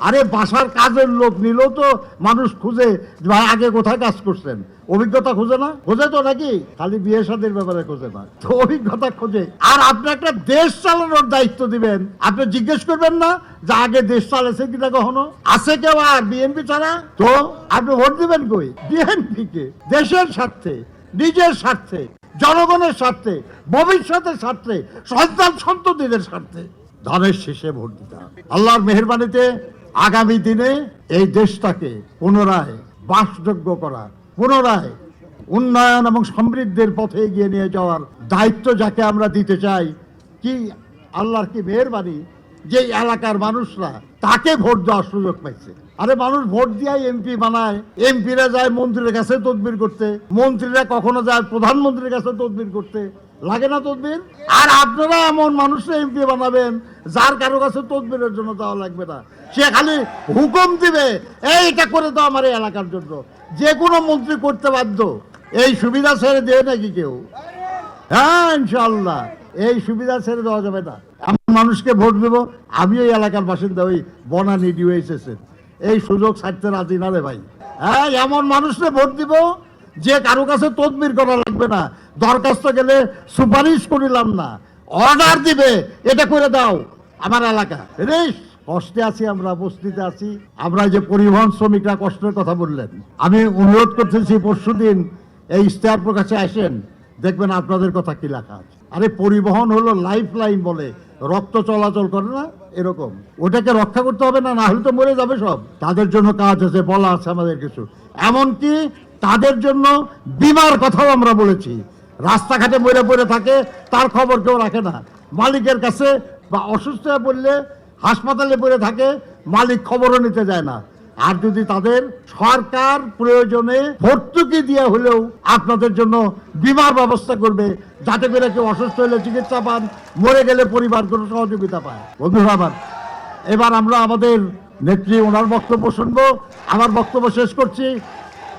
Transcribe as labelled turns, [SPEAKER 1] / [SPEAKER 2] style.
[SPEAKER 1] আরে বাসার কাজের লোক নিলেও তো মানুষ খুঁজে ভাই আগে কোথায় কাজ করছেন? অভিজ্ঞতা খুঁজে না? খোঁজে তো নাকি? খালি বিয়ে শাদীর ব্যাপারে খোঁজে না। তো অভিজ্ঞতা খোঁজে। আর আপনি একটা দেশ চালানোর দায়িত্ব দিবেন। আপনি জিজ্ঞেস করবেন না যে আগে দেশ চালাছে কিনা কখনো? আছে কেউ আর বিএনপি ছাড়া? তো আপনি ভোট দিবেন কই? বিএনপি কে দেশের স্বার্থে, নিজের স্বার্থে, জনগণের স্বার্থে, ভবিষ্যতের স্বার্থে সন্তান সন্ততিদের স্বার্থে। ধানের শেষে ভোট দিতে হবে। আল্লাহর মেহরবানিতে আগামী দিনে এই দেশটাকে পুনরায় বাসযোগ্য করা পুনরায় উন্নয়ন এবং সমৃদ্ধির পথে এগিয়ে নিয়ে যাওয়ার দায়িত্ব যাকে আমরা দিতে চাই, কি আল্লাহর কি মেহরবানি, যে এলাকার মানুষরা তাকে ভোট দেওয়ার সুযোগ পাইছে। আরে মানুষ ভোট দিয়ে এমপি বানায়, এমপিরা যায় মন্ত্রীর কাছে তদবির করতে, মন্ত্রীরা কখনো যায় প্রধানমন্ত্রীর কাছে তদবির করতে। লাগে না তদবির? আর আপনারা এমন মানুষরা এমপি বানাবেন, যার কারও কাছে তদবিরের জন্য দেওয়া লাগবে না। সে খালি হুকুম দিবে এই এটা করে দাও আমার এলাকার জন্য। যে কোনো মন্ত্রী করতে বাধ্য। এই সুবিধা ছেড়ে দেয় নাকি কেউ? হ্যাঁ ইনশাল্লাহ এই সুবিধা ছেড়ে দেওয়া যাবে না। এমন মানুষকে ভোট দেব আমি এই এলাকার বাসিন্দা ওই বনানি ডিওএসএসের এই সুযোগ ছাড়তে রাজি না রে ভাই। হ্যাঁ এমন মানুষকে ভোট দিব যে কারও কাছে তদবির করা লাগবে না, দরখাস্ত গেলে সুপারিশ করিলাম না। অর্ডার দিবে, এটা করে দাও। আমার এলাকা। রে কষ্টে আছি আমরা বস্তিতে আছি। আমরা যে পরিবহন শ্রমিকরা কষ্টের কথা বললেন, আমি অনুরোধ করতেছি পরশুদিন এই ইশতেহার প্রকাশে আসেন, দেখবেন আপনাদের কথা কি লেখা আছে। আরে পরিবহন হলো লাইফ লাইন বলে, রক্ত চলাচল করে না, এরকম। ওটাকে রক্ষা করতে হবে না না হলে তো মরে যাবে সব। তাদের জন্য কাজ আছে, বলা আছে আমাদের কিছু। এমনকি তাদের জন্য বিমার কথাও আমরা বলেছি। রাস্তাঘাটে মরে পড়ে থাকে, তার খবর কেউ রাখে না। মালিকের কাছে বা অসুস্থ হয়ে পড়লে হাসপাতালে পড়ে থাকে, মালিক খবরও নিতে যায় না। আর যদি তাদের সরকার প্রয়োজনে ভর্তুকি দিয়ে হলেও আপনাদের জন্য বিমার ব্যবস্থা করবে, যাতে করে কেউ অসুস্থ হলে চিকিৎসা পান, মরে গেলে পরিবার কোনো সহযোগিতা পায়। বন্ধুরা আমার এবার আমরা আমাদের নেত্রী, ওনার বক্তব্য শুনব। আমার বক্তব্য শেষ করছি।